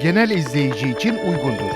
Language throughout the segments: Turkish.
genel izleyici için uygundur.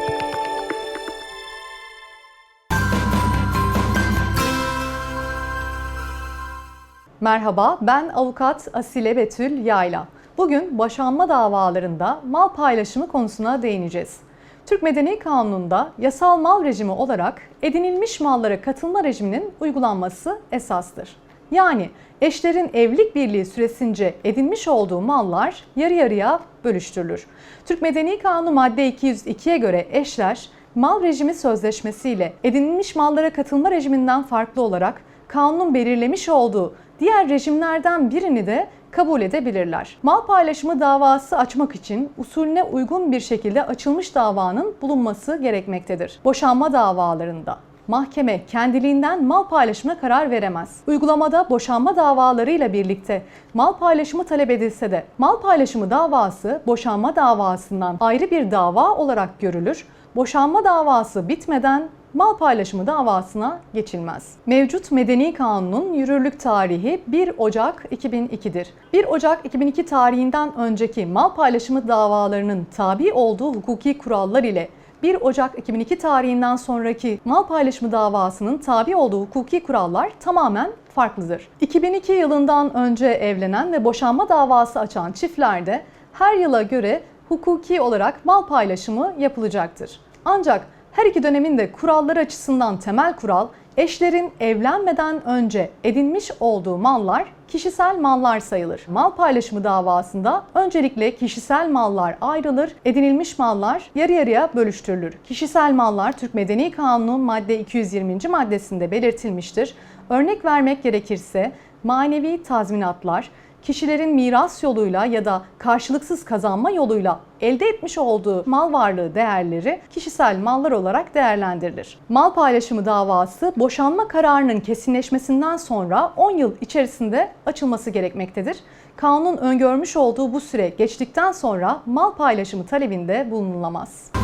Merhaba, ben avukat Asile Betül Yayla. Bugün boşanma davalarında mal paylaşımı konusuna değineceğiz. Türk Medeni Kanunu'nda yasal mal rejimi olarak edinilmiş mallara katılma rejiminin uygulanması esastır. Yani eşlerin evlilik birliği süresince edinmiş olduğu mallar yarı yarıya bölüştürülür. Türk Medeni Kanunu madde 202'ye göre eşler mal rejimi sözleşmesiyle edinilmiş mallara katılma rejiminden farklı olarak kanunun belirlemiş olduğu diğer rejimlerden birini de kabul edebilirler. Mal paylaşımı davası açmak için usulüne uygun bir şekilde açılmış davanın bulunması gerekmektedir. Boşanma davalarında mahkeme kendiliğinden mal paylaşımına karar veremez. Uygulamada boşanma davalarıyla birlikte mal paylaşımı talep edilse de mal paylaşımı davası boşanma davasından ayrı bir dava olarak görülür. Boşanma davası bitmeden mal paylaşımı davasına geçilmez. Mevcut Medeni Kanunun yürürlük tarihi 1 Ocak 2002'dir. 1 Ocak 2002 tarihinden önceki mal paylaşımı davalarının tabi olduğu hukuki kurallar ile 1 Ocak 2002 tarihinden sonraki mal paylaşımı davasının tabi olduğu hukuki kurallar tamamen farklıdır. 2002 yılından önce evlenen ve boşanma davası açan çiftlerde her yıla göre hukuki olarak mal paylaşımı yapılacaktır. Ancak her iki dönemin de kuralları açısından temel kural eşlerin evlenmeden önce edinmiş olduğu mallar kişisel mallar sayılır. Mal paylaşımı davasında öncelikle kişisel mallar ayrılır, edinilmiş mallar yarı yarıya bölüştürülür. Kişisel mallar Türk Medeni Kanunu madde 220. maddesinde belirtilmiştir. Örnek vermek gerekirse manevi tazminatlar, kişilerin miras yoluyla ya da karşılıksız kazanma yoluyla elde etmiş olduğu mal varlığı değerleri kişisel mallar olarak değerlendirilir. Mal paylaşımı davası boşanma kararının kesinleşmesinden sonra 10 yıl içerisinde açılması gerekmektedir. Kanun öngörmüş olduğu bu süre geçtikten sonra mal paylaşımı talebinde bulunulamaz.